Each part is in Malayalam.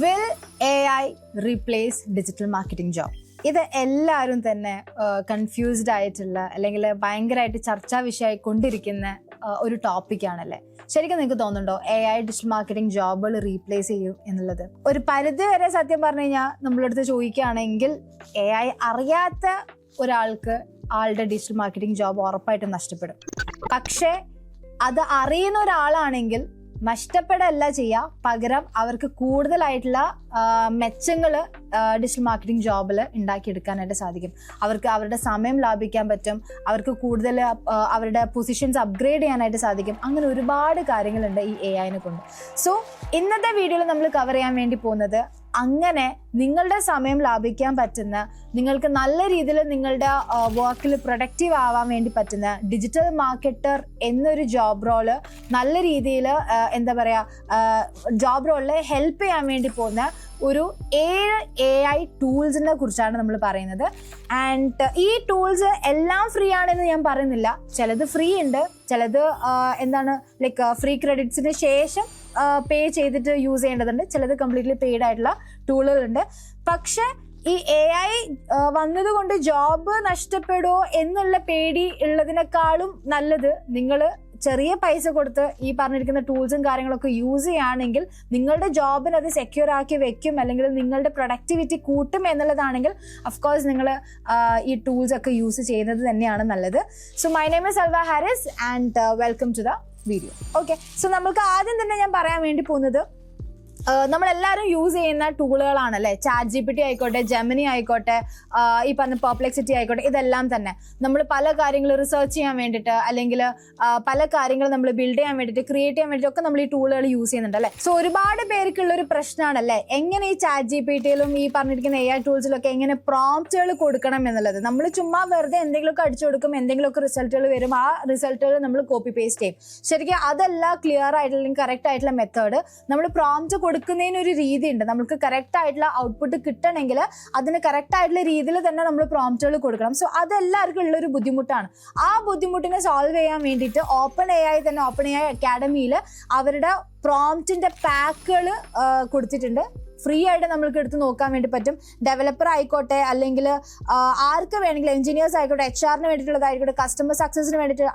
Will A I replace digital marketing job ഇത് എല്ലാവരും തന്നെ കൺഫ്യൂസ്ഡ് ആയിട്ടുള്ള അല്ലെങ്കിൽ ഭയങ്കരമായിട്ട് ചർച്ചാ വിഷയമായി കൊണ്ടിരിക്കുന്ന ഒരു ടോപ്പിക്കാണല്ലേ ശരിക്കും നിങ്ങൾക്ക് തോന്നുന്നുണ്ടോ എ ഐ ഡിജിറ്റൽ മാർക്കറ്റിംഗ് ജോബുകൾ റീപ്ലേസ് ചെയ്യും എന്നുള്ളത്? ഒരു പരിധി വരെ സത്യം പറഞ്ഞു കഴിഞ്ഞാൽ നമ്മളടുത്ത് ചോദിക്കുകയാണെങ്കിൽ എ ഐ അറിയാത്ത ഒരാൾക്ക് ആളുടെ ഡിജിറ്റൽ മാർക്കറ്റിംഗ് ജോബ് ഉറപ്പായിട്ടും നഷ്ടപ്പെടും. പക്ഷേ അത് അറിയുന്ന ഒരാളാണെങ്കിൽ നഷ്ടപ്പെടല്ല ചെയ്യുക പകരം അവർക്ക് കൂടുതലായിട്ടുള്ള മെച്ചങ്ങൾ ഡിജിറ്റൽ മാർക്കറ്റിംഗ് ജോബിൽ ഉണ്ടാക്കിയെടുക്കാനായിട്ട് സാധിക്കും. അവർക്ക് അവരുടെ സമയം ലാഭിക്കാൻ പറ്റും. അവർക്ക് കൂടുതൽ അവരുടെ പൊസിഷൻസ് അപ്ഗ്രേഡ് ചെയ്യാനായിട്ട് സാധിക്കും. അങ്ങനെ ഒരുപാട് കാര്യങ്ങളുണ്ട് ഈ എ ഐനെ കൊണ്ട്. സോ ഇന്നത്തെ വീഡിയോയിൽ നമ്മൾ കവർ ചെയ്യാൻ വേണ്ടി പോകുന്നത് അങ്ങനെ നിങ്ങളുടെ സമയം ലാഭിക്കാൻ പറ്റുന്ന നിങ്ങൾക്ക് നല്ല രീതിയിൽ നിങ്ങളുടെ വർക്കിൽ പ്രൊഡക്റ്റീവ് ആവാൻ വേണ്ടി പറ്റുന്ന ഡിജിറ്റൽ മാർക്കറ്റർ എന്നൊരു ജോബ് റോൾ നല്ല രീതിയിൽ എന്താ പറയുക ജോബ് റോളിൽ ഹെൽപ്പ് ചെയ്യാൻ വേണ്ടി പോകുന്ന ഒരു ഏഴ് എ ഐ ടൂൾസിനെ കുറിച്ചാണ് നമ്മൾ പറയുന്നത്. ആൻഡ് ഈ ടൂൾസ് എല്ലാം ഫ്രീ ആണെന്ന് ഞാൻ പറയുന്നില്ല. ചിലത് ഫ്രീ ഉണ്ട്. ചിലത് എന്താണ് ലൈക്ക് ഫ്രീ ക്രെഡിറ്റ്സിന് ശേഷം പേ ചെയ്തിട്ട് യൂസ് ചെയ്യേണ്ടതുണ്ട്. ചിലത് കംപ്ലീറ്റ്ലി പെയ്ഡ് ആയിട്ടുള്ള ടൂളുകളുണ്ട് പക്ഷെ ഈ എ ഐ വന്നതുകൊണ്ട് ജോബ് നഷ്ടപ്പെടുമോ എന്നുള്ള പേടി ഉള്ളതിനേക്കാളും നല്ലത് നിങ്ങൾ ചെറിയ പൈസ കൊടുത്ത് ഈ പറഞ്ഞിരിക്കുന്ന ടൂൾസും കാര്യങ്ങളൊക്കെ യൂസ് ചെയ്യുകയാണെങ്കിൽ നിങ്ങളുടെ ജോബിന് അത് സെക്യൂർ ആക്കി വെക്കും അല്ലെങ്കിൽ നിങ്ങളുടെ പ്രൊഡക്ടിവിറ്റി കൂട്ടും എന്നുള്ളതാണെങ്കിൽ അഫ്കോഴ്സ് നിങ്ങൾ ഈ ടൂൾസ് ഒക്കെ യൂസ് ചെയ്യുന്നത് തന്നെയാണ് നല്ലത്. So my name is Alva Haris and welcome to the video okay so നമുക്ക് ആദ്യം തന്നെ ഞാൻ പറയാൻ വേണ്ടി പോകുന്നത് നമ്മൾ എല്ലാവരും യൂസ് ചെയ്യുന്ന ടൂളുകളാണ് അല്ലേ ചാറ്റ് ജി പി ടി ആയിക്കോട്ടെ ജെമിനി ആയിക്കോട്ടെ ഈ പറഞ്ഞ പെർപ്ലെക്സിറ്റി ആയിക്കോട്ടെ ഇതെല്ലാം തന്നെ. നമ്മൾ പല കാര്യങ്ങൾ റിസർച്ച് ചെയ്യാൻ വേണ്ടിയിട്ട് അല്ലെങ്കിൽ പല കാര്യങ്ങൾ നമ്മൾ ബിൽഡ് ചെയ്യാൻ വേണ്ടിയിട്ട് ക്രിയേറ്റ് ചെയ്യാൻ വേണ്ടിയിട്ട് ഒക്കെ നമ്മൾ ഈ ടൂളുകൾ യൂസ് ചെയ്യുന്നുണ്ട് അല്ലേ? സോ ഒരുപാട് പേർക്കുള്ള ഒരു പ്രശ്നമാണല്ലേ എങ്ങനെ ഈ ചാറ്റ് ജി പി ടിയിലും ഈ പറഞ്ഞിരിക്കുന്ന എ ഐ ടൂൾസിലൊക്കെ എങ്ങനെ പ്രോംപ്റ്റുകൾ കൊടുക്കണം എന്നുള്ളത്? നമ്മൾ ചുമ്മാ വെറുതെ എന്തെങ്കിലുമൊക്കെ അടിച്ചു കൊടുക്കും എന്തെങ്കിലുമൊക്കെ റിസൾട്ടുകൾ വരും ആ റിസൾട്ടുകൾ നമ്മൾ കോപ്പി പേസ്റ്റ് ചെയ്യും. ശരിക്കും അതല്ല ക്ലിയർ ആയിട്ടുള്ള കറക്റ്റ് ആയിട്ടുള്ള മെത്തേഡ് നമ്മൾ പ്രോംപ്റ്റ് കൊടുക്കുന്നതിന് ഒരു രീതി ഉണ്ട് നമുക്ക് കറക്റ്റ് ആയിട്ടുള്ള ഔട്ട്പുട്ട് കിട്ടണമെങ്കിൽ അതിന് കറക്റ്റ് ആയിട്ടുള്ള രീതിയിൽ തന്നെ നമ്മൾ പ്രോംപ്റ്റുകൾ കൊടുക്കണം. സോ അതെല്ലാവർക്കും ഉള്ളൊരു ബുദ്ധിമുട്ടാണ്. ആ ബുദ്ധിമുട്ടിനെ സോൾവ് ചെയ്യാൻ വേണ്ടിയിട്ട് ഓപ്പൺ എ ഐ തന്നെ ഓപ്പൺ എ ഐ അക്കാഡമിയിൽ അവരുടെ പ്രോംപ്റ്റിന്റെ പാക്കുകൾ കൊടുത്തിട്ടുണ്ട്. ഫ്രീ ആയിട്ട് നമ്മൾക്ക് എടുത്ത് നോക്കാൻ വേണ്ടി പറ്റും. ഡെവലപ്പർ ആയിക്കോട്ടെ അല്ലെങ്കിൽ ആർക്ക് വേണമെങ്കിലും എഞ്ചിനീയേഴ്സ് ആയിക്കോട്ടെ എച്ച് ആറിന് വേണ്ടിയിട്ടുള്ളതായിക്കോട്ടെ കസ്റ്റമർ സക്സസിന് വേണ്ടിയിട്ട്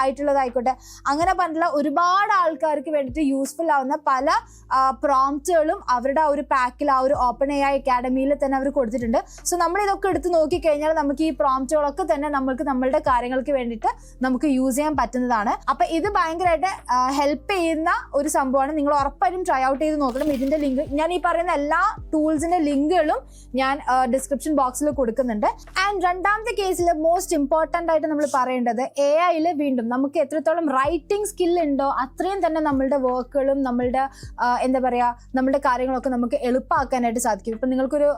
ആയിട്ടുള്ളതായിക്കോട്ടെ അങ്ങനെ പറഞ്ഞിട്ടുള്ള ഒരുപാട് ആൾക്കാർക്ക് വേണ്ടിയിട്ട് യൂസ്ഫുൾ ആവുന്ന പല പ്രോംപ്റ്റുകളും അവരുടെ ആ ഒരു പാക്കിൽ ആ ഒരു ഓപ്പൺ എ ഐ അക്കാഡമിയിൽ തന്നെ അവർ കൊടുത്തിട്ടുണ്ട്. സോ നമ്മൾ ഇതൊക്കെ എടുത്ത് നോക്കിക്കഴിഞ്ഞാൽ നമുക്ക് ഈ പ്രോംപ്റ്റുകളൊക്കെ തന്നെ നമ്മൾക്ക് നമ്മളുടെ കാര്യങ്ങൾക്ക് വേണ്ടിയിട്ട് നമുക്ക് യൂസ് ചെയ്യാൻ പറ്റുന്നതാണ്. അപ്പൊ ഇത് ഭയങ്കരമായിട്ട് ഹെൽപ്പ് ചെയ്യുന്ന ഒരു സംഭവമാണ്. നിങ്ങൾ ഉറപ്പായിട്ടും ട്രൈ ഔട്ട് ചെയ്ത് നോക്കണം. ഇതിന്റെ ലിങ്ക് ഞാൻ ഈ പറയുന്ന എല്ലാ ടൂൾസിന്റെ ലിങ്കുകളും ഞാൻ ഡിസ്ക്രിപ്ഷൻ ബോക്സിൽ കൊടുക്കുന്നുണ്ട്. ആൻഡ് രണ്ടാമത്തെ കേസിൽ മോസ്റ്റ് ഇമ്പോർട്ടന്റ് ആയിട്ട് നമ്മൾ പറയേണ്ടത് എ ഐയിൽ വീണ്ടും നമുക്ക് എത്രത്തോളം റൈറ്റിംഗ് സ്കിൽ ഉണ്ടോ അത്രയും തന്നെ നമ്മളുടെ വർക്കുകളും നമ്മളുടെ എന്താ പറയുക നമ്മുടെ കാര്യങ്ങളൊക്കെ നമുക്ക് എളുപ്പമാക്കാനായിട്ട് സാധിക്കും. ഇപ്പം നിങ്ങൾക്കൊരു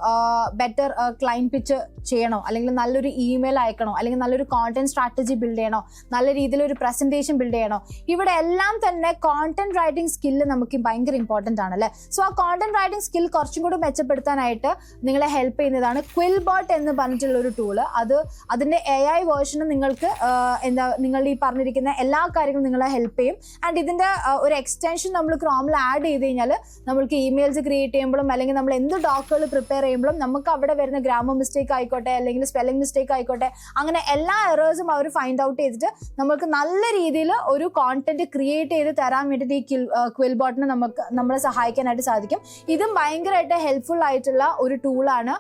ബെറ്റർ ക്ലൈൻ പിച്ച് ചെയ്യണോ? അല്ലെങ്കിൽ നല്ലൊരു ഇമെയിൽ അയക്കണോ? അല്ലെങ്കിൽ നല്ലൊരു കോണ്ടന്റ് സ്ട്രാറ്റജി ബിൽഡ് ചെയ്യണോ? നല്ല രീതിയിൽ ഒരു പ്രസന്റേഷൻ ബിൽഡ് ചെയ്യണോ? ഇവിടെ എല്ലാം തന്നെ കോണ്ടന്റ് റൈറ്റിംഗ് സ്കില്ല് നമുക്ക് ഭയങ്കര ഇമ്പോർട്ടന്റ് ആണ് അല്ലേ? സോ ആ കോണ്ടന്റ് റൈറ്റിംഗ് സ്കിൽ കുറച്ചും കൂടി മെച്ചപ്പെടുത്താനായിട്ട് നിങ്ങളെ ഹെൽപ്പ് ചെയ്യുന്നതാണ് ക്വിൽ ബോട്ട് എന്ന് പറഞ്ഞിട്ടുള്ള ഒരു ടൂൾ അത് അതിന്റെ എ ഐ വേർഷന് നിങ്ങൾക്ക് എന്താ നിങ്ങൾ ഈ പറഞ്ഞിരിക്കുന്ന എല്ലാ കാര്യങ്ങളും നിങ്ങളെ ഹെൽപ്പ് ചെയ്യും. ആൻഡ് ഇതിന്റെ ഒരു എക്സ്റ്റൻഷൻ നമ്മൾ ക്രോമിൽ ആഡ് ചെയ്ത് കഴിഞ്ഞാൽ നമ്മൾക്ക് ഇമെയിൽസ് ക്രിയേറ്റ് ചെയ്യുമ്പോഴും അല്ലെങ്കിൽ നമ്മൾ എന്ത് ഡോക്കുകൾ പ്രിപ്പയർ ചെയ്യുമ്പോഴും നമുക്ക് അവിടെ വരുന്ന ഗ്രാമർ മിസ്റ്റേക്ക് ആയിക്കോട്ടെ അല്ലെങ്കിൽ സ്പെല്ലിംഗ് മിസ്റ്റേക്ക് ആയിക്കോട്ടെ അങ്ങനെ എല്ലാ എറേഴ്സും അവർ ഫൈൻഡ് ഔട്ട് ചെയ്തിട്ട് നമുക്ക് നല്ല രീതിയിൽ ഒരു കോണ്ടന്റ് ക്രിയേറ്റ് ചെയ്ത് തരാൻ വേണ്ടിയിട്ട് ഈ ക്വിൽ ബോട്ടിനെ നമുക്ക് നമ്മളെ സഹായിക്കാനായിട്ട് സാധിക്കും. ഇതും ഭയങ്കരമായിട്ട് ഹെൽപ്ഫുൾ ആയിട്ടുള്ള ഒരു ടൂളാണ്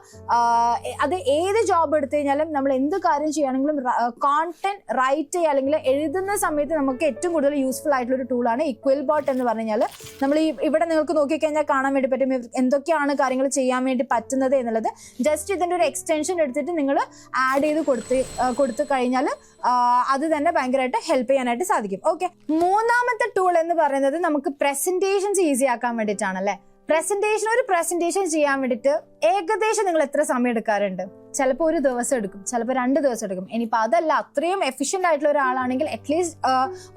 അത് ഏത് ജോബ് എടുത്തു കഴിഞ്ഞാലും നമ്മൾ എന്ത് കാര്യം ചെയ്യുകയാണെങ്കിലും കോണ്ടന്റ് റൈറ്റ് ചെയ്യുക അല്ലെങ്കിൽ എഴുതുന്ന സമയത്ത് നമുക്ക് ഏറ്റവും കൂടുതൽ യൂസ്ഫുൾ ആയിട്ടുള്ള ഒരു ടൂളാണ് ഇക്വൽ ബോട്ട് എന്ന് പറഞ്ഞു കഴിഞ്ഞാൽ നമ്മൾ ഈ ഇവിടെ നിങ്ങൾക്ക് നോക്കിക്കഴിഞ്ഞാൽ കാണാൻ വേണ്ടി പറ്റും എന്തൊക്കെയാണ് കാര്യങ്ങൾ ചെയ്യാൻ വേണ്ടി പറ്റുന്നത് എന്നുള്ളത്. ജസ്റ്റ് ഇതിന്റെ ഒരു എക്സ്റ്റൻഷൻ എടുത്തിട്ട് നിങ്ങൾ ആഡ് ചെയ്ത് കൊടുത്ത് കൊടുത്തു കഴിഞ്ഞാൽ അത് തന്നെ ഭയങ്കരമായിട്ട് ഹെൽപ്പ് ചെയ്യാനായിട്ട് സാധിക്കും. ഓക്കെ മൂന്നാമത്തെ ടൂൾ എന്ന് പറയുന്നത് നമുക്ക് പ്രസന്റേഷൻസ് ഈസി ആക്കാൻ വേണ്ടിയിട്ടാണ് അല്ലേ? പ്രസന്റേഷൻ ഒരു പ്രസന്റേഷൻ ചെയ്യാൻ വേണ്ടിയിട്ട് ഏകദേശം നിങ്ങൾ എത്ര സമയം എടുക്കാറുണ്ട്? ചിലപ്പോൾ ഒരു ദിവസം എടുക്കും ചിലപ്പോൾ രണ്ട് ദിവസം എടുക്കും. ഇനിയിപ്പോൾ അതല്ല അത്രയും എഫിഷ്യന്റ് ആയിട്ടുള്ള ഒരാളാണെങ്കിൽ അറ്റ്ലീസ്റ്റ്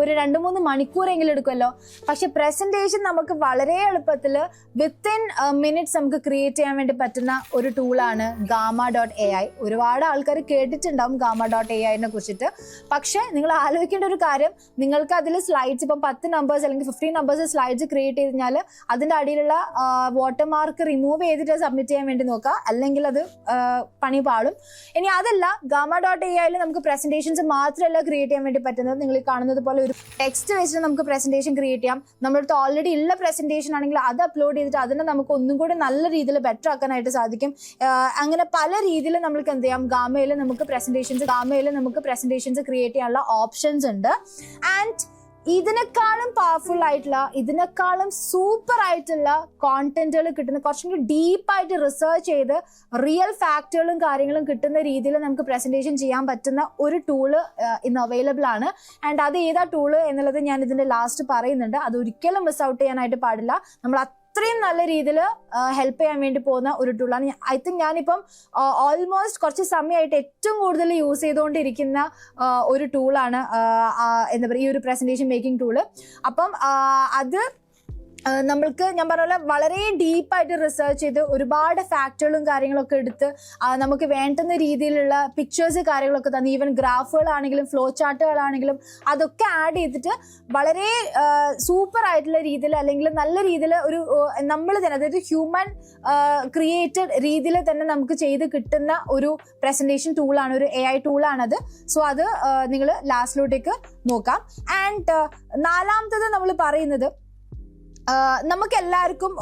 ഒരു രണ്ട് മൂന്ന് മണിക്കൂറെങ്കിലും എടുക്കുമല്ലോ. പക്ഷെ പ്രസന്റേഷൻ നമുക്ക് വളരെ എളുപ്പത്തിൽ വിത്തിൻ മിനിറ്റ്സ് നമുക്ക് ക്രിയേറ്റ് ചെയ്യാൻ വേണ്ടി പറ്റുന്ന ഒരു ടൂളാണ് ഗാമ ഡോട്ട് എ ഐ ഒരുപാട് ആൾക്കാർ കേട്ടിട്ടുണ്ടാവും ഗാമ ഡോട്ട് എ ഐനെ കുറിച്ചിട്ട്. പക്ഷേ നിങ്ങൾ ആലോചിക്കേണ്ട ഒരു കാര്യം നിങ്ങൾക്ക് അതിൽ സ്ലൈഡ്സ് ഇപ്പം പത്ത് നമ്പേഴ്സ് അല്ലെങ്കിൽ ഫിഫ്റ്റീൻ നമ്പേഴ്സ് സ്ലൈഡ്സ് ക്രിയേറ്റ് ചെയ്ത് കഴിഞ്ഞാൽ അതിന്റെ അടിയിലുള്ള വാട്ടർമാർക്ക് റിമൂവ് ചെയ്തിട്ട് സബ്മിറ്റ് ചെയ്യാൻ വേണ്ടി നോക്കുക അല്ലെങ്കിൽ അത് പണി പാളും. ഇനി അതല്ല ഗാമ ഡോട്ട് എ ഐയിൽ നമുക്ക് പ്രസന്റേഷൻസ് മാത്രമല്ല ക്രിയേറ്റ് ചെയ്യാൻ വേണ്ടി പറ്റുന്നത്. നിങ്ങൾ കാണുന്നത് പോലെ ഒരു ടെക്സ്റ്റ് വെച്ചിട്ട് നമുക്ക് പ്രസന്റേഷൻ ക്രിയേറ്റ് ചെയ്യാം. നമ്മുടെ അടുത്ത് ഓൾറെഡി ഉള്ള പ്രസന്റേഷൻ ആണെങ്കിൽ അത് അപ്ലോഡ് ചെയ്തിട്ട് അതിനെ നമുക്ക് ഒന്നും കൂടി നല്ല രീതിയിൽ ബെറ്റർ ആക്കാനായിട്ട് സാധിക്കും. അങ്ങനെ പല രീതിയിൽ നമ്മൾക്ക് എന്ത് ചെയ്യാം? ഗാമയിൽ നമുക്ക് പ്രസന്റേഷൻസ് ഗാമയിൽ നമുക്ക് പ്രസന്റേഷൻസ് ക്രിയേറ്റ് ചെയ്യാനുള്ള ഓപ്ഷൻസ് ഉണ്ട്. ആൻഡ് ഇതിനേക്കാളും പവർഫുൾ ആയിട്ടുള്ള ഇതിനേക്കാളും സൂപ്പർ ആയിട്ടുള്ള കോണ്ടന്റുകൾ കിട്ടുന്ന കുറച്ചും കൂടി ഡീപ്പായിട്ട് റിസർച്ച് ചെയ്ത് റിയൽ ഫാക്റ്റുകളും കാര്യങ്ങളും കിട്ടുന്ന രീതിയിൽ നമുക്ക് പ്രസന്റേഷൻ ചെയ്യാൻ പറ്റുന്ന ഒരു ടൂൾ ഇന്ന് അവൈലബിൾ ആണ്. ആൻഡ് അത് ഏതാ ടൂൾ എന്നുള്ളത് ഞാൻ ഇതിന്റെ ലാസ്റ്റ് പറയുന്നുണ്ട്. അത് ഒരിക്കലും മിസ് ഔട്ട് ചെയ്യാനായിട്ട് പാടില്ല. നമ്മൾ അത്രയും നല്ല രീതിയിൽ ഹെൽപ്പ് ചെയ്യാൻ വേണ്ടി പോകുന്ന ഒരു ടൂളാണ് ഐ തിങ്ക് ഞാനിപ്പം ഓൾമോസ്റ്റ് കുറച്ച് സമയമായിട്ട് ഏറ്റവും കൂടുതൽ യൂസ് ചെയ്തുകൊണ്ടിരിക്കുന്ന ഒരു ടൂളാണ് എന്താ പറയുക ഈ ഒരു പ്രസന്റേഷൻ മേക്കിംഗ് ടൂൾ അപ്പം അത് നമ്മൾക്ക് ഞാൻ പറഞ്ഞ പോലെ വളരെ ഡീപ്പായിട്ട് റിസർച്ച് ചെയ്ത് ഒരുപാട് ഫാക്ടുകളും കാര്യങ്ങളൊക്കെ എടുത്ത് നമുക്ക് വേണ്ടുന്ന രീതിയിലുള്ള പിക്ചേഴ്സ് കാര്യങ്ങളൊക്കെ തന്ന് ഈവൻ ഗ്രാഫുകളാണെങ്കിലും ഫ്ലോ ചാർട്ടുകളാണെങ്കിലും അതൊക്കെ ആഡ് ചെയ്തിട്ട് വളരെ സൂപ്പർ ആയിട്ടുള്ള രീതിയിൽ അല്ലെങ്കിൽ നല്ല രീതിയിൽ ഒരു നമ്മൾ തന്നെ അതായത് ഹ്യൂമൻ ക്രിയേറ്റഡ് രീതിയിൽ തന്നെ നമുക്ക് ചെയ്ത് കിട്ടുന്ന ഒരു പ്രസന്റേഷൻ ടൂളാണ് ഒരു എ ഐ ടൂളാണത് സോ അത് നിങ്ങൾ ലാസ്റ്റിലോട്ടേക്ക് നോക്കാം. ആൻഡ് നാലാമത്തത് നമ്മൾ പറയുന്നത് നമുക്ക് എല്ലാവർക്കും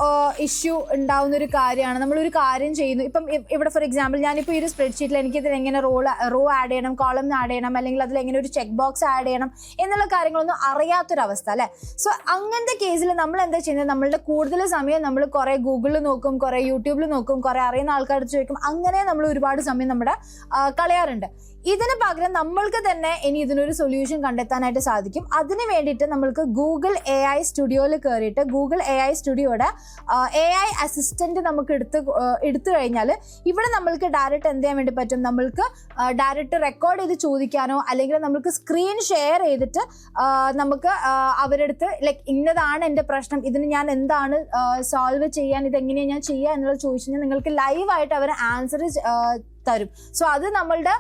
ഇഷ്യൂ ഉണ്ടാവുന്ന ഒരു കാര്യമാണ്. നമ്മളൊരു കാര്യം ചെയ്യുന്നു. ഇപ്പം ഇവിടെ ഫോർ എക്സാമ്പിൾ ഞാനിപ്പോൾ ഈ ഒരു സ്പ്രെഡ്ഷീറ്റിൽ എനിക്ക് ഇതിൽ എങ്ങനെ റോൾ റോ ആഡ് ചെയ്യണം കോളം ആഡ് ചെയ്യണം അല്ലെങ്കിൽ അതിൽ എങ്ങനെ ഒരു ചെക്ക് ബോക്സ് ആഡ് ചെയ്യണം എന്നുള്ള കാര്യങ്ങളൊന്നും അറിയാത്തൊരവസ്ഥ അല്ലേ? സോ അങ്ങനത്തെ കേസിൽ നമ്മൾ എന്താ ചെയ്യുന്നത്? നമ്മളുടെ കൂടുതൽ സമയം നമ്മൾ കുറേ ഗൂഗിളിൽ നോക്കും കുറേ യൂട്യൂബിൽ നോക്കും കുറേ അറിയുന്ന ആൾക്കാരുടെ ചോദിക്കും. അങ്ങനെ നമ്മൾ ഒരുപാട് സമയം നമ്മുടെ കളയാറുണ്ട്. ഇതിന് പകരം നമ്മൾക്ക് തന്നെ ഇനി ഇതിനൊരു സൊല്യൂഷൻ കണ്ടെത്താനായിട്ട് സാധിക്കും. അതിന് വേണ്ടിയിട്ട് നമ്മൾക്ക് ഗൂഗിൾ എ ഐ സ്റ്റുഡിയോയിൽ കയറിയിട്ട് ഗൂഗിൾ എ ഐ സ്റ്റുഡിയോയുടെ എ ഐ അസിസ്റ്റന്റ് നമുക്ക് എടുത്ത് എടുത്തു കഴിഞ്ഞാൽ ഇവിടെ നമ്മൾക്ക് ഡയറക്റ്റ് എന്ത് ചെയ്യാൻ വേണ്ടി പറ്റും? നമ്മൾക്ക് ഡയറക്റ്റ് റെക്കോർഡ് ചെയ്ത് ചോദിക്കാനോ അല്ലെങ്കിൽ നമുക്ക് സ്ക്രീൻ ഷെയർ ചെയ്തിട്ട് നമുക്ക് അവരെടുത്ത് ലൈക്ക് ഇന്നതാണ് എന്റെ പ്രശ്നം. ഇതിന് ഞാൻ എന്താണ് സോൾവ് ചെയ്യാൻ ഇതെങ്ങനെയാണ് ഞാൻ ചെയ്യുക എന്നുള്ളത് ചോദിച്ചു കഴിഞ്ഞാൽ നിങ്ങൾക്ക് ലൈവായിട്ട് അവർ ആൻസർ തരും. സോ അത് നമ്മളുടെ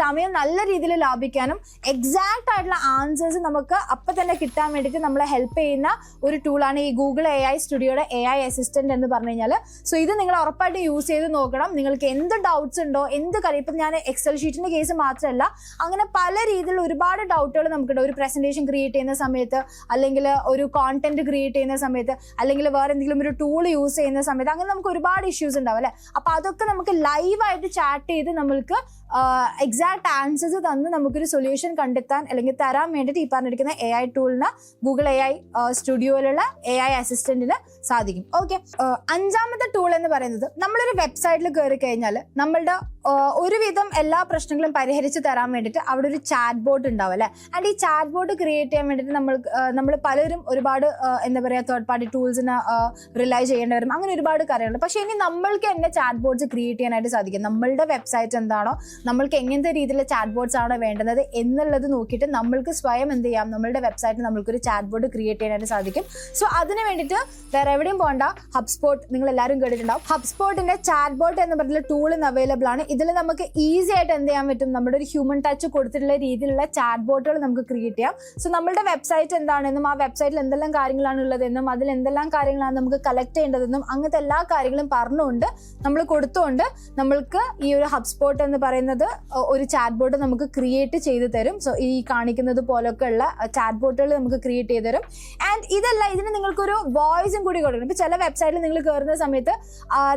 സമയം നല്ല രീതിയിൽ ലാഭിക്കാനും എക്സാക്റ്റ് ആയിട്ടുള്ള ആൻസേഴ്സ് നമുക്ക് അപ്പം തന്നെ കിട്ടാൻ വേണ്ടിയിട്ട് നമ്മളെ ഹെൽപ്പ് ചെയ്യുന്ന ഒരു ടൂളാണ് ഈ ഗൂഗിൾ എ ഐ സ്റ്റുഡിയോയുടെ എ ഐ അസിസ്റ്റന്റ് എന്ന് പറഞ്ഞു കഴിഞ്ഞാൽ സോ ഇത് നിങ്ങൾ ഉറപ്പായിട്ട് യൂസ് ചെയ്ത് നോക്കണം. നിങ്ങൾക്ക് എന്ത് ഡൗട്ട്സ് ഉണ്ടോ എന്ത് കാര്യം ഇപ്പം ഞാൻ എക്സൽ ഷീറ്റിന്റെ കേസ് മാത്രമല്ല അങ്ങനെ പല രീതിയിൽ ഒരുപാട് ഡൗട്ടുകൾ നമുക്കുണ്ട്. ഒരു പ്രസന്റേഷൻ ക്രിയേറ്റ് ചെയ്യുന്ന സമയത്ത് അല്ലെങ്കിൽ ഒരു കോണ്ടന്റ് ക്രിയേറ്റ് ചെയ്യുന്ന സമയത്ത് അല്ലെങ്കിൽ വേറെ എന്തെങ്കിലും ഒരു ടൂൾ യൂസ് ചെയ്യുന്ന സമയത്ത് അങ്ങനെ നമുക്ക് ഒരുപാട് ഇഷ്യൂസ് ഉണ്ടാവും അല്ലേ? അപ്പോൾ അതൊക്കെ നമുക്ക് ലൈവായിട്ട് ചാറ്റ് ചെയ്ത് നമ്മൾക്ക് എക്സാക്ട് ആൻസേഴ്സ് തന്ന് നമുക്കൊരു സൊല്യൂഷൻ കണ്ടെത്താൻ അല്ലെങ്കിൽ തരാൻ വേണ്ടിയിട്ട് ഈ പറഞ്ഞിരിക്കുന്ന എ ഐ ടൂളിന് ഗൂഗിൾ എ ഐ സ്റ്റുഡിയോയിലുള്ള എ ഐ അസിസ്റ്റന്റിന് സാധിക്കും. ഓക്കെ അഞ്ചാമത്തെ ടൂൾ എന്ന് പറയുന്നത് നമ്മളൊരു വെബ്സൈറ്റിൽ കയറി കഴിഞ്ഞാൽ നമ്മളുടെ ഒരുവിധം എല്ലാ പ്രശ്നങ്ങളും പരിഹരിച്ച് തരാൻ വേണ്ടിയിട്ട് അവിടെ ഒരു ചാറ്റ് ബോട്ട് ഉണ്ടാവും അല്ലേ? ആൻഡ് ഈ ചാറ്റ് ബോട്ട് ക്രിയേറ്റ് ചെയ്യാൻ വേണ്ടിയിട്ട് നമ്മൾ നമ്മൾ പലരും ഒരുപാട് എന്താ പറയുക തേർഡ് പാർട്ടി ടൂൾസിന് റിലൈ ചെയ്യേണ്ടി വരും അങ്ങനെ ഒരുപാട് കാര്യങ്ങളുണ്ട്. പക്ഷേ ഇനി നമ്മൾക്ക് തന്നെ ചാറ്റ് ബോട്ട്സ് ക്രിയേറ്റ് ചെയ്യാനായിട്ട് സാധിക്കും. നമ്മളുടെ വെബ്സൈറ്റ് എന്താണോ നമ്മൾക്ക് എങ്ങനത്തെ രീതിയിലുള്ള ചാറ്റ് ബോർഡ്സ് ആണോ വേണ്ടുന്നത് എന്നുള്ളത് നോക്കിയിട്ട് നമ്മൾക്ക് സ്വയം എന്ത് ചെയ്യാം? നമ്മളുടെ വെബ്സൈറ്റിൽ നമ്മൾക്കൊരു ചാറ്റ് ബോർഡ് ക്രിയേറ്റ് ചെയ്യാനായിട്ട് സാധിക്കും. സോ അതിന് വേണ്ടിയിട്ട് വേറെ എവിടെയും പോകണ്ട ഹബ്സ്പോട്ട് നിങ്ങൾ എല്ലാവരും കേട്ടിട്ടുണ്ടാവും. ഹബ്സ്പോട്ടിന്റെ ചാറ്റ് ബോട്ട് എന്ന് പറഞ്ഞ ടൂൾ അവൈലബിൾ ആണ്. ഇതിൽ നമുക്ക് ഈസി ആയിട്ട് എന്ത് ചെയ്യാൻ പറ്റും? നമ്മുടെ ഒരു ഹ്യൂമൻ ടച്ച് കൊടുത്തിട്ടുള്ള രീതിയിലുള്ള ചാറ്റ് ബോട്ടുകൾ നമുക്ക് ക്രിയേറ്റ് ചെയ്യാം. സോ നമ്മളുടെ വെബ്സൈറ്റ് എന്താണെന്നും ആ വെബ്സൈറ്റിൽ എന്തെല്ലാം കാര്യങ്ങളാണ് ഉള്ളതെന്നും അതിൽ എന്തെല്ലാം കാര്യങ്ങളാണ് നമുക്ക് കളക്ട് ചെയ്യേണ്ടതെന്നും അങ്ങനത്തെ എല്ലാ കാര്യങ്ങളും പറഞ്ഞുകൊണ്ട് നമ്മൾ കൊടുത്തുകൊണ്ട് നമ്മൾക്ക് ഈ ഒരു ഹബ്സ്പോട്ട് എന്ന് പറയുന്നത് ഒരു ചാറ്റ് ബോട്ട് നമുക്ക് ക്രിയേറ്റ് ചെയ്ത് തരും. സോ ഈ കാണിക്കുന്നത് പോലൊക്കെ ഉള്ള ചാറ്റ് ബോട്ടുകൾ നമുക്ക് ക്രിയേറ്റ് ചെയ്ത് തരും. ആൻഡ് ഇതല്ല ഇതിന് നിങ്ങൾക്കൊരു വോയിസും കൂടി കൊടുക്കണം. ഇപ്പൊ ചില വെബ്സൈറ്റിൽ നിങ്ങൾ കയറുന്ന സമയത്ത്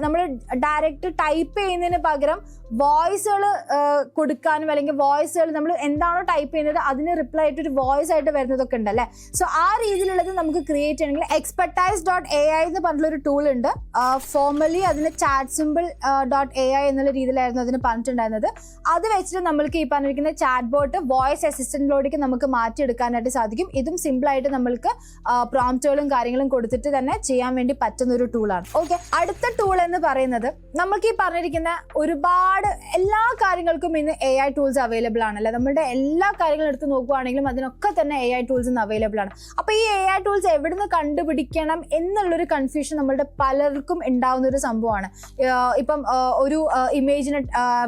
നമ്മൾ ഡയറക്റ്റ് ടൈപ്പ് ചെയ്യുന്നതിന് പകരം വോയിസുകൾ കൊടുക്കാനും അല്ലെങ്കിൽ വോയിസുകൾ നമ്മൾ എന്താണോ ടൈപ്പ് ചെയ്യുന്നത് അതിന് റിപ്ലൈ ആയിട്ട് ഒരു വോയിസ് ആയിട്ട് വരുന്നതൊക്കെ ഉണ്ടല്ലേ? സോ ആ രീതിയിലുള്ളത് നമുക്ക് ക്രിയേറ്റ് ചെയ്യണമെങ്കിൽ എക്സ്പെർട്ടൈസ് ഡോട്ട് എ ഐ എന്ന് പറഞ്ഞിട്ടുള്ള ഒരു ടൂൾ ഉണ്ട് ഫോർമലി അതിന് chat simple dot A I എന്നുള്ള രീതിയിലായിരുന്നു അതിന് പറഞ്ഞിട്ടുണ്ടായിരുന്നത്. അത് വെച്ചിട്ട് നമ്മൾക്ക് ഈ പറഞ്ഞിരിക്കുന്ന ചാറ്റ് ബോട്ട് വോയിസ് അസിസ്റ്റന്റിലോടേക്ക് നമുക്ക് മാറ്റിയെടുക്കാനായിട്ട് സാധിക്കും. ഇതും സിമ്പിൾ ആയിട്ട് നമ്മൾക്ക് പ്രോംപ്റ്റുകളും കാര്യങ്ങളും കൊടുത്തിട്ട് തന്നെ ചെയ്യാൻ വേണ്ടി പറ്റുന്ന ഒരു ടൂളാണ് ഓക്കെ അടുത്ത ടൂൾ എന്ന് പറയുന്നത് നമുക്ക് ഈ പറഞ്ഞിരിക്കുന്ന ഒരുപാട് എല്ലാ കാര്യങ്ങൾക്കും ഇന്ന് എ ഐ ടൂൾസ് അവൈലബിൾ ആണല്ലേ നമ്മുടെ എല്ലാ കാര്യങ്ങളും എടുത്ത് നോക്കുവാണെങ്കിലും അതിനൊക്കെ തന്നെ എ ഐ ടൂൾസ് ഇന്ന് അവൈലബിൾ ആണ്. അപ്പൊ ഈ എ ഐ ടൂൾസ് എവിടുന്ന് കണ്ടുപിടിക്കണം എന്നുള്ളൊരു കൺഫ്യൂഷൻ നമ്മളുടെ പലർക്കും ഉണ്ടാവുന്ന ഒരു സംഭവമാണ് ഇപ്പം ഒരു ഇമേജിനെ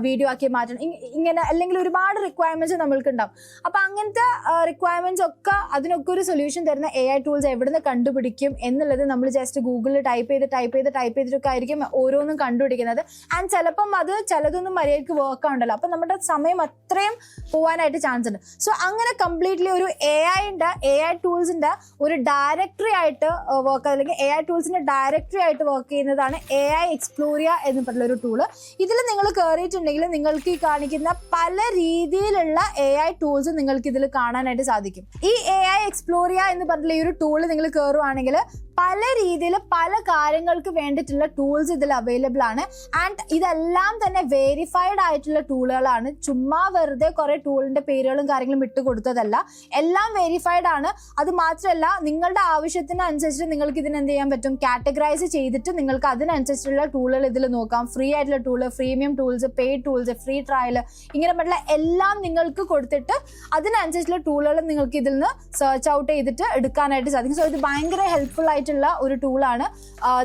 വീഡിയോ ആക്കി മാറ്റണം. ഇങ്ങനെ അല്ലെങ്കിൽ ഒരുപാട് റിക്വയർമെന്റ്സ് നമ്മൾക്ക് ഉണ്ടാവും അപ്പൊ അങ്ങനത്തെ റിക്വയർമെന്റ്സ് ഒക്കെ അതിനൊക്കെ ഒരു സൊല്യൂഷൻ തരുന്ന എ ഐ ടൂൾസ് എവിടുന്ന് കണ്ടുപിടിക്കും എന്നുള്ളത് നമ്മൾ ജസ്റ്റ് ഗൂഗിളിൽ ടൈപ്പ് ചെയ്ത് ടൈപ്പ് ചെയ്ത് ടൈപ്പ് ചെയ്തിട്ടൊക്കെ ആയിരിക്കും ഓരോന്നും കണ്ടുപിടിക്കുന്നത്. ആൻഡ് ചിലപ്പം അത് ചിലതൊന്നും മര്യാദയ്ക്ക് വർക്ക് ആവുണ്ടല്ലോ. അപ്പൊ നമ്മുടെ സമയം അത്രയും പോവാനായിട്ട് ചാൻസ് ഉണ്ട്. സോ അങ്ങനെ കംപ്ലീറ്റ്ലി ഒരു എ ഐന്റെ എ ഐ ടൂൾസിന്റെ ഒരു ഡയറക്ടറി ആയിട്ട് വർക്ക് അല്ലെങ്കിൽ എ ഐ ടൂൾസിന്റെ ഡയറക്ടറി ആയിട്ട് വർക്ക് ചെയ്യുന്നതാണ് എ ഐ എക്സ്പ്ലോറിയ എന്ന് പറഞ്ഞ ഒരു ടൂൾ ഇതിൽ നിങ്ങൾ കയറിയിട്ടുണ്ടെങ്കിൽ നിങ്ങൾക്ക് ഈ കാണിക്കുന്ന പല രീതിയിലുള്ള എ ഐ ടൂൾസ് നിങ്ങൾക്ക് ഇതിൽ കാണാനായിട്ട് സാധിക്കും. ഈ എ ഐ എക്സ്പ്ലോറിയ എന്ന് പറഞ്ഞിട്ടുള്ള ഈ ഒരു ടൂൾ നിങ്ങൾ കയറുവാണെങ്കിൽ പല രീതിയിൽ പല കാര്യങ്ങൾക്ക് വേണ്ടിയിട്ടുള്ള ടൂൾസ് ഇതിൽ അവൈലബിൾ ആണ്. ആൻഡ് ഇതെല്ലാം തന്നെ വേരിഫൈഡ് ആയിട്ടുള്ള ടൂളുകളാണ് ചുമ്മാ വെറുതെ കുറെ ടൂളിന്റെ പേരുകളും കാര്യങ്ങളും ഇട്ട് കൊടുത്തതല്ല. എല്ലാം വേരിഫൈഡ് ആണ്. അത് മാത്രമല്ല നിങ്ങളുടെ ആവശ്യത്തിനനുസരിച്ച് നിങ്ങൾക്ക് ഇതിന് എന്ത് ചെയ്യാൻ പറ്റും? കാറ്റഗറൈസ് ചെയ്തിട്ട് നിങ്ങൾക്ക് അതിനനുസരിച്ചുള്ള ടൂളുകൾ ഇതിൽ നോക്കാം. ഫ്രീ ആയിട്ടുള്ള tool premium tools paid tools free trial ഇങ്ങനെ പറ്റുള്ള എല്ലാം നിങ്ങൾക്ക് കൊടുത്തിട്ട് അതിനനുസരിച്ചുള്ള ടൂളുകൾ നിങ്ങൾക്ക് ഇതിൽ നിന്ന് സെർച്ച് ഔട്ട് ചെയ്തിട്ട് എടുക്കാനായിട്ട് സാധിക്കും. സോ ഇത് ഭയങ്കര ഹെൽപ്ഫുൾ ആയിട്ടുള്ള ഒരു ടൂളാണ്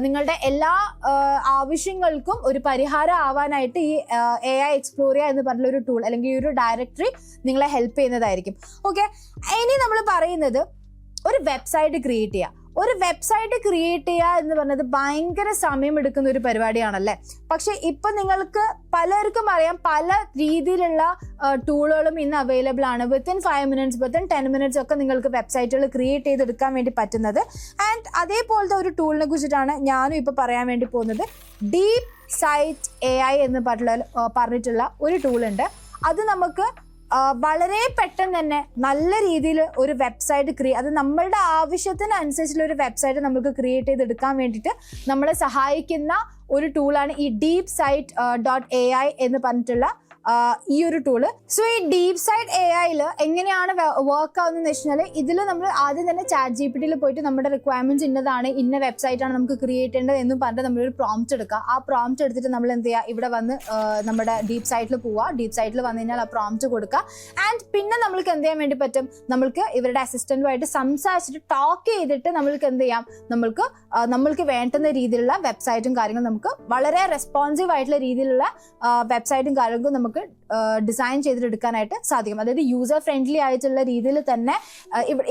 നിങ്ങളുടെ എല്ലാ ആവശ്യങ്ങൾക്കും ഒരു പരിഹാരം ആവാനായിട്ട് ഈ എ ഐ എക്സ്പ്ലോറിയ എന്ന് പറഞ്ഞ ഒരു ടൂൾ അല്ലെങ്കിൽ ഈ ഒരു ഡയറക്ടറി നിങ്ങളെ ഹെൽപ്പ് ചെയ്യുന്നതായിരിക്കും. ഓക്കെ ഇനി നമ്മൾ പറയുന്നത് ഒരു വെബ്സൈറ്റ് ക്രിയേറ്റ് ചെയ്യുക. ഒരു വെബ്സൈറ്റ് ക്രിയേറ്റ് ചെയ്യുക എന്ന് പറഞ്ഞത് ഭയങ്കര സമയം എടുക്കുന്ന ഒരു പരിപാടിയാണല്ലേ? പക്ഷെ ഇപ്പൊ നിങ്ങൾക്ക് പലർക്കും അറിയാം പല രീതിയിലുള്ള ടൂളുകളും ഇന്ന് അവൈലബിൾ ആണ്. Within five minutes within ten minutes ഒക്കെ നിങ്ങൾക്ക് വെബ്സൈറ്റുകൾ ക്രിയേറ്റ് ചെയ്തെടുക്കാൻ വേണ്ടി പറ്റുന്നത്. ആൻഡ് അതേപോലത്തെ ഒരു ടൂളിനെ കുറിച്ചിട്ടാണ് ഞാനും ഇപ്പൊ പറയാൻ വേണ്ടി പോകുന്നത്. ഡീപ് സൈറ്റ് എ ഐ എന്ന് പറഞ്ഞിട്ടുള്ള ഒരു ടൂൾ ഉണ്ട്. അത് നമുക്ക് വളരെ പെട്ടെന്ന് തന്നെ നല്ല രീതിയിൽ ഒരു വെബ്സൈറ്റ് ക്രിയേ അത് നമ്മളുടെ ആവശ്യത്തിനനുസരിച്ചുള്ള ഒരു വെബ്സൈറ്റ് നമുക്ക് ക്രിയേറ്റ് ചെയ്തെടുക്കാൻ വേണ്ടിയിട്ട് നമ്മളെ സഹായിക്കുന്ന ഒരു ടൂളാണ് ഈ deep site dot A I എന്ന് പറഞ്ഞിട്ടുള്ള ഈ ഒരു ടൂൾ സോ ഈ ഡീപ് സൈഡ് എ ഐയിൽ എങ്ങനെയാണ് വർക്ക് ആവുന്നതെന്ന് വെച്ചാൽ ഇതിൽ നമ്മൾ ആദ്യം തന്നെ ചാറ്റ് ജി പി ടിയിൽ പോയിട്ട് നമ്മുടെ റിക്വയർമെന്റ്സ് ഇന്നതാണ് ഇന്ന വെബ്സൈറ്റ് ആണ് നമുക്ക് ക്രിയേറ്റ് ചെയ്യേണ്ടത് എന്ന് പറഞ്ഞിട്ട് നമ്മളൊരു പ്രോംപ്റ്റ് എടുക്കുക. ആ പ്രോംപ്റ്റ് എടുത്തിട്ട് നമ്മൾ എന്ത് ചെയ്യുക? ഇവിടെ വന്ന് നമ്മുടെ ഡീപ് സൈറ്റിൽ പോവുക. ഡീപ് സൈറ്റിൽ വന്നു കഴിഞ്ഞാൽ ആ പ്രോംപ്റ്റ് കൊടുക്കുക. ആൻഡ് പിന്നെ നമ്മൾക്ക് എന്ത് ചെയ്യാൻ വേണ്ടി പറ്റും? നമ്മൾക്ക് ഇവരുടെ അസിസ്റ്റന്റുമായിട്ട് സംസാരിച്ചിട്ട് ടോക്ക് ചെയ്തിട്ട് നമ്മൾക്ക് എന്ത് ചെയ്യാം? നമ്മൾക്ക് നമ്മൾക്ക് വേണ്ടുന്ന രീതിയിലുള്ള വെബ്സൈറ്റും കാര്യങ്ങളും നമുക്ക് വളരെ റെസ്പോൺസീവ് ആയിട്ടുള്ള രീതിയിലുള്ള വെബ്സൈറ്റും കാര്യങ്ങളും നമുക്ക് ഡിസൈൻ ചെയ്തെടുക്കാനായിട്ട് സാധിക്കും. അതായത് യൂസർ ഫ്രണ്ട്ലി ആയിട്ടുള്ള രീതിയിൽ തന്നെ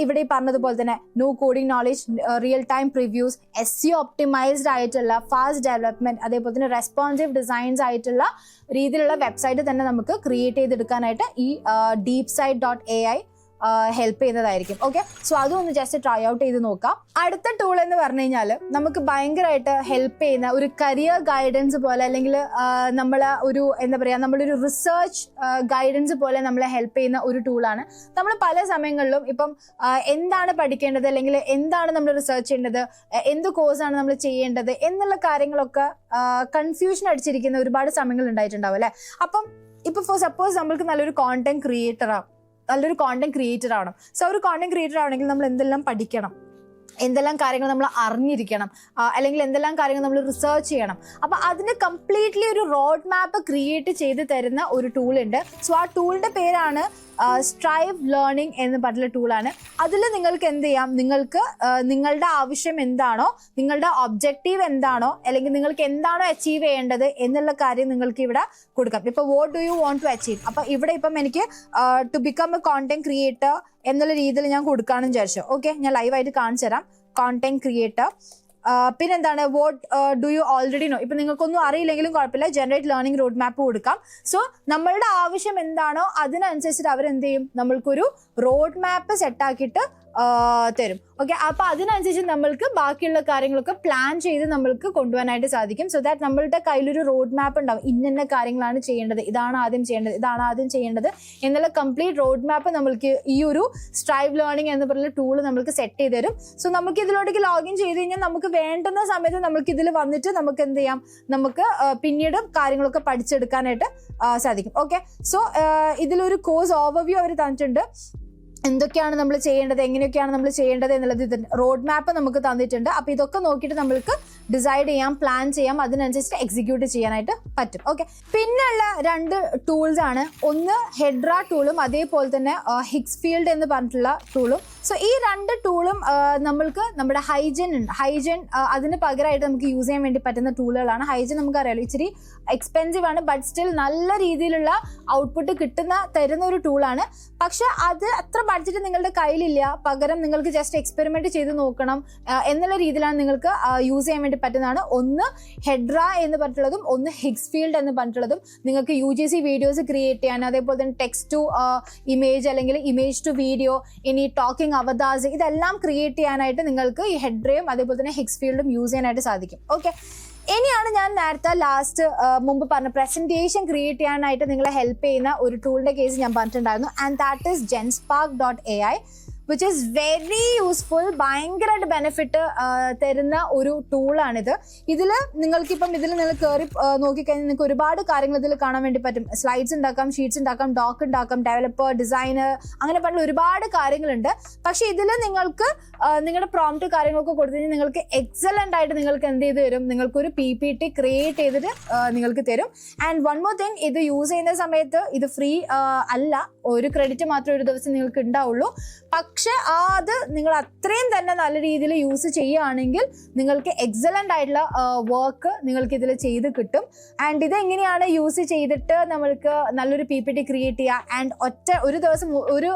ഇവിടെ ഈ പറഞ്ഞതുപോലെ തന്നെ no coding knowledge real time previews S C optimised ആയിട്ടുള്ള ഫാസ്റ്റ് ഡെവലപ്മെന്റ് അതേപോലെ തന്നെ റെസ്പോൺസീവ് ഡിസൈൻസ് ആയിട്ടുള്ള രീതിയിലുള്ള വെബ്സൈറ്റ് തന്നെ നമുക്ക് ക്രിയേറ്റ് ചെയ്തെടുക്കാനായിട്ട് ഈ deep site dot A I help ചെയ്യുന്നതായിരിക്കും. ഓക്കെ സോ അതും ഒന്ന് ജസ്റ്റ് ട്രൈ ഔട്ട് ചെയ്ത് നോക്കാം. അടുത്ത ടൂൾ എന്ന് പറഞ്ഞു കഴിഞ്ഞാൽ നമുക്ക് ഭയങ്കരമായിട്ട് ഹെൽപ്പ് ചെയ്യുന്ന ഒരു കരിയർ ഗൈഡൻസ് പോലെ അല്ലെങ്കിൽ നമ്മൾ ഒരു എന്താ പറയുക നമ്മളൊരു റിസർച്ച് ഗൈഡൻസ് പോലെ നമ്മളെ ഹെൽപ്പ് ചെയ്യുന്ന ഒരു ടൂളാണ് നമ്മൾ പല സമയങ്ങളിലും ഇപ്പം എന്താണ് പഠിക്കേണ്ടത് അല്ലെങ്കിൽ എന്താണ് നമ്മൾ റിസർച്ച് ചെയ്യേണ്ടത് എന്ത് കോഴ്സാണ് നമ്മൾ ചെയ്യേണ്ടത് എന്നുള്ള കാര്യങ്ങളൊക്കെ കൺഫ്യൂഷൻ അടിച്ചിരിക്കുന്ന ഒരുപാട് സമയങ്ങൾ ഉണ്ടായിട്ടുണ്ടാവും അല്ലേ? അപ്പം ഇപ്പൊ ഫോർ സപ്പോസ് നമ്മൾക്ക് നല്ലൊരു കോണ്ടന്റ് ക്രിയേറ്റർ ആണ് നല്ലൊരു കോണ്ടന്റ് ക്രിയേറ്റർ ആവണം. സോ ഒരു കോണ്ടന്റ് ക്രിയേറ്റർ ആവണമെങ്കിൽ നമ്മൾ എന്തെല്ലാം പഠിക്കണം? എന്തെല്ലാം കാര്യങ്ങൾ നമ്മൾ അറിഞ്ഞിരിക്കണം അല്ലെങ്കിൽ എന്തെല്ലാം കാര്യങ്ങൾ നമ്മൾ റിസർച്ച് ചെയ്യണം. അപ്പോൾ അതിന് കംപ്ലീറ്റ്ലി ഒരു റോഡ് മാപ്പ് ക്രിയേറ്റ് ചെയ്ത് തരുന്ന ഒരു ടൂൾ ഉണ്ട്. സോ ആ ടൂളിന്റെ പേരാണ് സ്ട്രൈവ് ലേണിംഗ് എന്ന് പറഞ്ഞ ടൂളാണ് അതിൽ നിങ്ങൾക്ക് എന്ത് ചെയ്യാം? നിങ്ങൾക്ക് നിങ്ങളുടെ ആവശ്യം എന്താണോ നിങ്ങളുടെ ഒബ്ജക്റ്റീവ് എന്താണോ അല്ലെങ്കിൽ നിങ്ങൾക്ക് എന്താണോ അച്ചീവ് ചെയ്യേണ്ടത് എന്നുള്ള കാര്യം നിങ്ങൾക്ക് ഇവിടെ കൊടുക്കാം. ഇപ്പോൾ what do you want to achieve അപ്പോൾ ഇവിടെ ഇപ്പം എനിക്ക് to become a content creator എന്നുള്ള രീതിയിൽ ഞാൻ കൊടുക്കാണെന്ന് വിചാരിച്ചു. ഓക്കെ ഞാൻ ലൈവായിട്ട് കാണിച്ചു തരാം. കോണ്ടന്റ് ക്രിയേറ്റർ പിന്നെന്താണ്? What do you already know ഇപ്പൊ നിങ്ങൾക്കൊന്നും അറിയില്ലെങ്കിലും കുഴപ്പമില്ല. ജനറേറ്റ് ലേണിംഗ് റോഡ് മാപ്പ് കൊടുക്കാം. സോ നമ്മളുടെ ആവശ്യം എന്താണോ അതിനനുസരിച്ചിട്ട് അവരെന്ത് ചെയ്യും? നമ്മൾക്കൊരു റോഡ് മാപ്പ് സെറ്റാക്കിയിട്ട് തരും. ഓക്കെ അപ്പൊ അതിനനുസരിച്ച് നമ്മൾക്ക് ബാക്കിയുള്ള കാര്യങ്ങളൊക്കെ പ്ലാൻ ചെയ്ത് നമ്മൾക്ക് കൊണ്ടുപോകാനായിട്ട് സാധിക്കും. സോ ദാറ്റ് നമ്മളുടെ കയ്യിലൊരു റോഡ് മാപ്പ് ഉണ്ടാവും. ഇന്ന കാര്യങ്ങളാണ് ചെയ്യേണ്ടത്. ഇതാണ് ആദ്യം ചെയ്യേണ്ടത്. ഇതാണ് ആദ്യം ചെയ്യേണ്ടത്. എന്നുള്ള കംപ്ലീറ്റ് റോഡ് മാപ്പ് നമ്മൾക്ക് ഈ ഒരു സ്ട്രൈവ് ലേണിംഗ് എന്ന് പറയുന്ന ടൂൾ നമ്മൾക്ക് സെറ്റ് ചെയ്ത് തരും. സോ നമുക്ക് ഇതിലോട്ടേക്ക് ലോഗിൻ ചെയ്ത് കഴിഞ്ഞാൽ നമുക്ക് വേണ്ടുന്ന സമയത്ത് നമുക്ക് ഇതിൽ വന്നിട്ട് നമുക്ക് എന്ത് ചെയ്യാം? നമുക്ക് പിന്നീട് കാര്യങ്ങളൊക്കെ പഠിച്ചെടുക്കാനായിട്ട് സാധിക്കും. ഓക്കെ സോ ഇതിലൊരു കോഴ്സ് ഓവർവ്യൂ അവർ തന്നിട്ടുണ്ട്. എന്തൊക്കെയാണ് നമ്മൾ ചെയ്യേണ്ടത് എങ്ങനെയൊക്കെയാണ് നമ്മൾ ചെയ്യേണ്ടത് എന്നുള്ളത് ഇത് റോഡ് മാപ്പ് നമുക്ക് തന്നിട്ടുണ്ട്. അപ്പോൾ ഇതൊക്കെ നോക്കിയിട്ട് നമ്മൾക്ക് ഡിസൈഡ് ചെയ്യാം പ്ലാൻ ചെയ്യാം. അതിനനുസരിച്ച് എക്സിക്യൂട്ട് ചെയ്യാനായിട്ട് പറ്റും. ഓക്കെ പിന്നെയുള്ള രണ്ട് ടൂൾസ് ആണ്. ഒന്ന് ഹെഡ്ര ടൂളും അതേപോലെ തന്നെ ഹിക്സ് ഫീൽഡ് എന്ന് പറഞ്ഞിട്ടുള്ള ടൂളും സോ ഈ രണ്ട് ടൂളും നമ്മൾക്ക് നമ്മുടെ ഹൈജൻ ഉണ്ട്. ഹൈജൻ അതിന് പകരമായിട്ട് നമുക്ക് യൂസ് ചെയ്യാൻ വേണ്ടി പറ്റുന്ന ടൂളുകളാണ് ഹൈജൻ നമുക്കറിയാലോ ഇച്ചിരി എക്സ്പെൻസീവ് ആണ് ബട്ട് സ്റ്റിൽ നല്ല രീതിയിലുള്ള ഔട്ട്പുട്ട് കിട്ടുന്ന തരുന്ന ഒരു ടൂളാണ് പക്ഷെ അത് അത്ര ബഡ്ജറ്റ് നിങ്ങളുടെ കയ്യിലില്ല. പകരം നിങ്ങൾക്ക് ജസ്റ്റ് എക്സ്പെരിമെന്റ് ചെയ്ത് നോക്കണം എന്നുള്ള രീതിയിലാണ് നിങ്ങൾക്ക് യൂസ് ചെയ്യാൻ വേണ്ടി പറ്റുന്നതാണ്. ഒന്ന് ഹെഡ്ര എന്ന് പറഞ്ഞിട്ടുള്ളതും ഒന്ന് ഹിഗ്സ് ഫീൽഡ് എന്ന് പറഞ്ഞിട്ടുള്ളതും നിങ്ങൾക്ക് U G C videos create ചെയ്യാൻ അതേപോലെ തന്നെ ടെക്സ്റ്റ് ടു ഇമേജ് അല്ലെങ്കിൽ ഇമേജ് ടു വീഡിയോ ഇനി ടോക്കിംഗ് അവതാസ് ഇതെല്ലാം ക്രിയേറ്റ് ചെയ്യാനായിട്ട് നിങ്ങൾക്ക് ഈ ഹെഡ്രയും അതേപോലെ തന്നെ ഹിക്സ് ഫീൽഡും യൂസ് ചെയ്യാനായിട്ട് സാധിക്കും. ഓക്കെ ഇനിയാണ് ഞാൻ നേരത്തെ ലാസ്റ്റ് മുമ്പ് പറഞ്ഞ പ്രസന്റേഷൻ ക്രിയേറ്റ് ചെയ്യാനായിട്ട് നിങ്ങളെ ഹെൽപ്പ് ചെയ്യുന്ന ഒരു ടൂളിന്റെ കേസ് ഞാൻ പറഞ്ഞിട്ടുണ്ടായിരുന്നു. And that is Genspark dot A I which is very useful ഭയങ്കരമായിട്ട് ബെനിഫിറ്റ് തരുന്ന ഒരു ടൂളാണിത് ഇതിൽ നിങ്ങൾക്കിപ്പം ഇതിൽ നിങ്ങൾ കയറി നോക്കിക്കഴിഞ്ഞാൽ നിങ്ങൾക്ക് ഒരുപാട് കാര്യങ്ങൾ ഇതിൽ കാണാൻ വേണ്ടി പറ്റും. സ്ലൈഡ്സ് ഉണ്ടാക്കാം ഷീറ്റ്സ് ഉണ്ടാക്കാം ഡോക്ക് ഉണ്ടാക്കാം ഡെവലപ്പർ ഡിസൈനർ അങ്ങനെ പറഞ്ഞ ഒരുപാട് കാര്യങ്ങളുണ്ട്. പക്ഷേ ഇതിൽ നിങ്ങൾക്ക് നിങ്ങളുടെ പ്രോംപ്റ്റ് കാര്യങ്ങളൊക്കെ കൊടുത്തു കഴിഞ്ഞാൽ നിങ്ങൾക്ക് എക്സലന്റ് ആയിട്ട് നിങ്ങൾക്ക് എന്ത് ചെയ്ത് തരും? നിങ്ങൾക്ക് ഒരു പി പി ടി ക്രിയേറ്റ് ചെയ്തിട്ട് നിങ്ങൾക്ക് തരും. ആൻഡ് വൺ മോർ തിങ് ഇത് യൂസ് ചെയ്യുന്ന സമയത്ത് ഇത് ഫ്രീ അല്ല. ഒരു ക്രെഡിറ്റ് മാത്രം ഒരു ദിവസം നിങ്ങൾക്ക് ഉണ്ടാവുള്ളൂ പക്ഷെ അത് നിങ്ങൾ അത്രയും തന്നെ നല്ല രീതിയിൽ യൂസ് ചെയ്യുകയാണെങ്കിൽ നിങ്ങൾക്ക് എക്സലന്റ് ആയിട്ടുള്ള വർക്ക് നിങ്ങൾക്ക് ഇതിൽ ചെയ്ത് കിട്ടും. ആൻഡ് ഇത് എങ്ങനെയാണ് യൂസ് ചെയ്തിട്ട് നമ്മൾക്ക് നല്ലൊരു പി പി ടി ക്രിയേറ്റ് ചെയ്യുക ആൻഡ് ഒറ്റ ഒരു ദിവസം ഒരു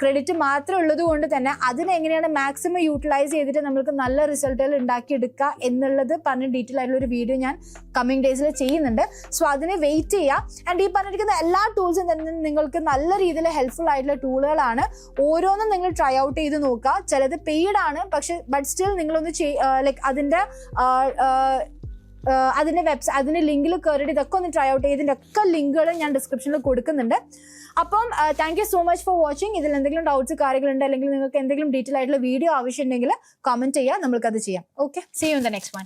ക്രെഡിറ്റ് മാത്രമേ ഉള്ളത് കൊണ്ട് തന്നെ അതിനെങ്ങനെയാണ് മാക്സിമം യൂട്ടിലൈസ് ചെയ്തിട്ട് നമ്മൾക്ക് നല്ല റിസൾട്ടുകൾ ഉണ്ടാക്കിയെടുക്കുക എന്നുള്ളത് പറഞ്ഞ ഡീറ്റെയിൽ ആയിട്ടുള്ള ഒരു വീഡിയോ ഞാൻ കമ്മിങ് ഡേയ്സിൽ ചെയ്യുന്നുണ്ട്. സോ അതിനെ വെയിറ്റ് ചെയ്യുക ആൻഡ് ഈ പറഞ്ഞിരിക്കുന്ന എല്ലാ ടൂൾസും തന്നെ നിങ്ങൾക്ക് നല്ല രീതിയിൽ ഹെൽപ്ഫുൾ ആയിട്ടുള്ള ടൂളുകളാണ് ഓരോന്നും നിങ്ങൾ ട്രൈ ഔട്ട് ചെയ്ത് നോക്കുക. ചിലത് പെയ്ഡ് ആണ് പക്ഷെ ബട്ട് സ്റ്റിൽ നിങ്ങളൊന്ന് ലൈക്ക് അതിന്റെ അതിന്റെ വെബ്സൈറ്റ് അതിന്റെ ലിങ്കിൽ കയറിയിട്ട് ഇതൊക്കെ ഒന്ന് ട്രൈ ഔട്ട് ചെയ്തിന്റെ ഒക്കെ ലിങ്കുകൾ ഞാൻ ഡിസ്ക്രിപ്ഷനിൽ കൊടുക്കുന്നുണ്ട്. അപ്പം thank you so much for watching ഇതിൽ എന്തെങ്കിലും ഡൗട്ട്സ് കാര്യങ്ങളുണ്ട് അല്ലെങ്കിൽ നിങ്ങൾക്ക് എന്തെങ്കിലും ഡീറ്റെയിൽ ആയിട്ടുള്ള വീഡിയോ ആവശ്യമുണ്ടെങ്കിൽ കമന്റ് ചെയ്യുക അത് ചെയ്യാം. Okay see you in the next one